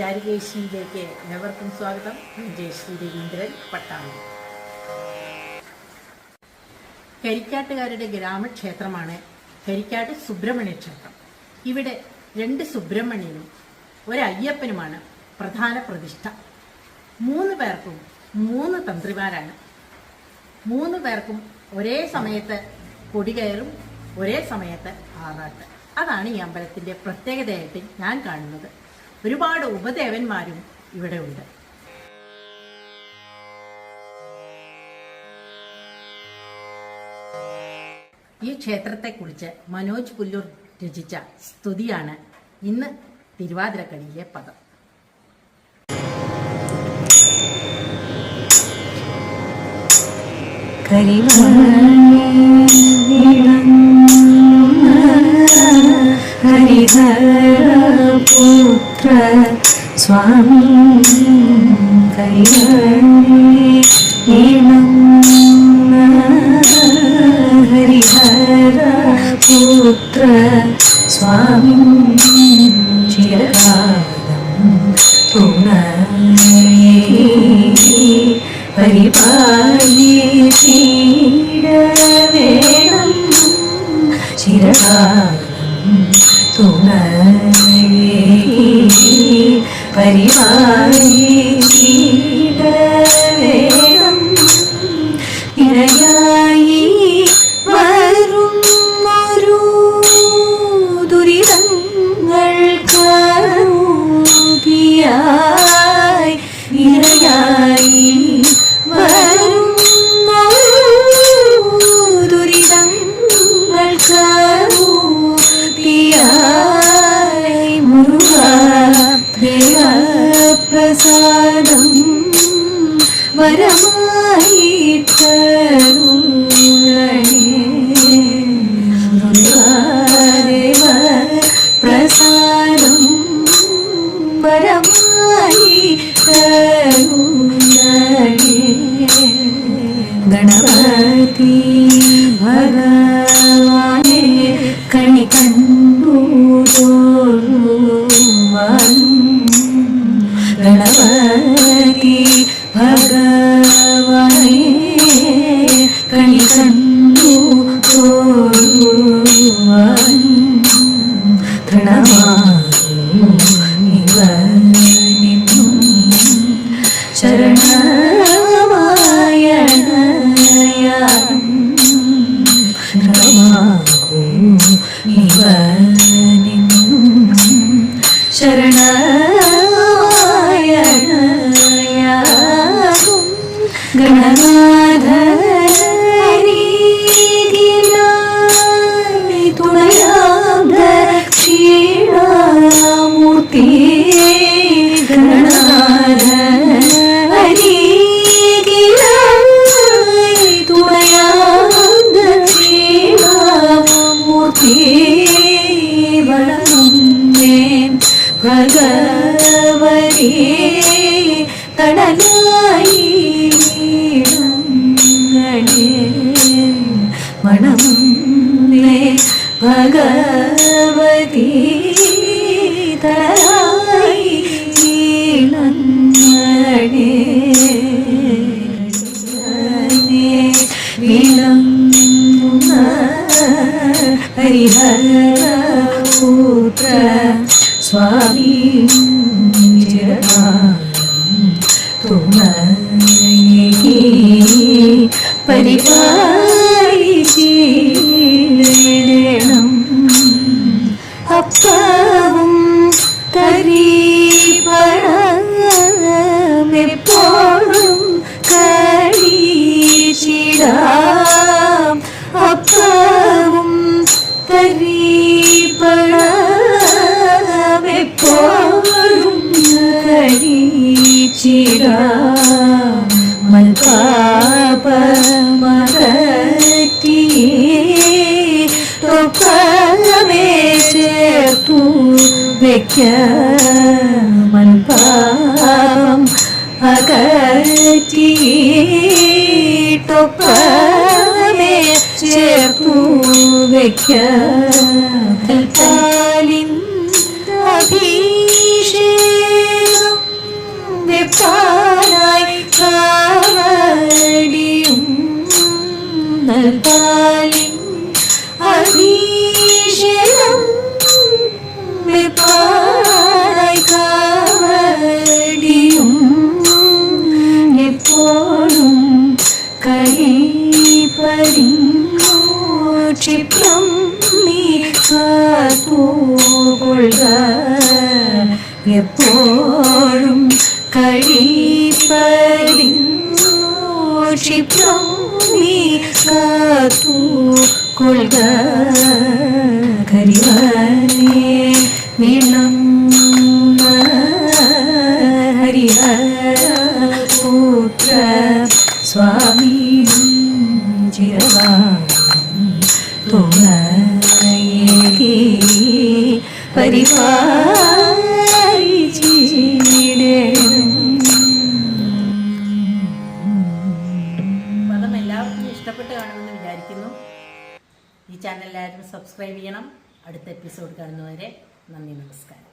ചാരികേശിയിലേക്ക് എല്ലാവർക്കും സ്വാഗതം. ഞാൻ ജയശ്രീ രവീന്ദ്രൻ പട്ടാമ്പി. കരിക്കാട്ടുകാരുടെ ഗ്രാമക്ഷേത്രമാണ് കരിക്കാട്ട് സുബ്രഹ്മണ്യ ക്ഷേത്രം. ഇവിടെ രണ്ട് സുബ്രഹ്മണ്യനും ഒരു പ്രധാന പ്രതിഷ്ഠ. മൂന്ന് പേർക്കും മൂന്ന് തന്ത്രിമാരാണ്. മൂന്ന് പേർക്കും ഒരേ സമയത്ത് കൊടികയറും ഒരേ സമയത്ത് ആറാട്ട്. അതാണ് ഈ അമ്പലത്തിന്റെ പ്രത്യേകതയായിട്ട് ഞാൻ കാണുന്നത്. ഒരുപാട് ഉപദേവന്മാരും ഇവിടെ ഉണ്ട്. ഈ ക്ഷേത്രത്തെക്കുറിച്ച് മനോജ് പുല്ലൂർ രചിച്ച സ്തുതിയാണ് ഇന്ന് തിരുവാതിരക്കളിയിലെ പദം. ഹരിഹരപുത്ര സ്വാമി കൈവീണം ഹരിഹരപുത്ര സ്വാമി ചിരകാലം തുണയേ പരിപാലിടവേണം ചിരകാലം പരിപാലിടവേണം പ്രസാദം വരമായി ഗണപതി ഭഗവാനെ കണി കണ്ടു ഗണനാഥരീകിലായി തുണയാം ദക്ഷിണാമൂർത്തി ഗണനാഥരീകിലായി തുണയാം ദക്ഷിണാമൂർത്തി വണങ്ങേ ഭഗവതി തണലായി മണമുന്നേ ഭഗവതി തണലായി വിളങ്ങുന്ന ഹരിഹരപുത്ര സ്വാമി തുണയേ കഴിച്ചിടാം അപ്പവും കരീപണമെപ്പോഴും മൽപാപ മൽപാപമകറ്റിയേ തൊപ്പമേ ചേർത്തു വയ്ക്ക മൽപാപം അകറ്റിയിട്ടൊപ്പമേ ചേർത്തു വയ്ക്ക പാലിൻ അഭിഷേക വെപ്പാനായി കാവടിയും നൽപാലിൻ കാത്തുകൊള്ളുക എപ്പോഴും കഴിപ്പറിഞ്ഞു ക്ഷിപ്രം നീ കാത്തുകൊള്ളുക. കരിവനെ വീണം സ്വാമി തുണയേകി പരിപാലിച്ചിടണം പദം എല്ലാവർക്കും ഇഷ്ടപ്പെട്ട് കാണുമെന്ന് വിചാരിക്കുന്നു. ഈ ചാനൽ എല്ലാവരും സബ്സ്ക്രൈബ് ചെയ്യണം. അടുത്ത എപ്പിസോഡ് കാണുന്നവരെ നന്ദി നമസ്കാരം.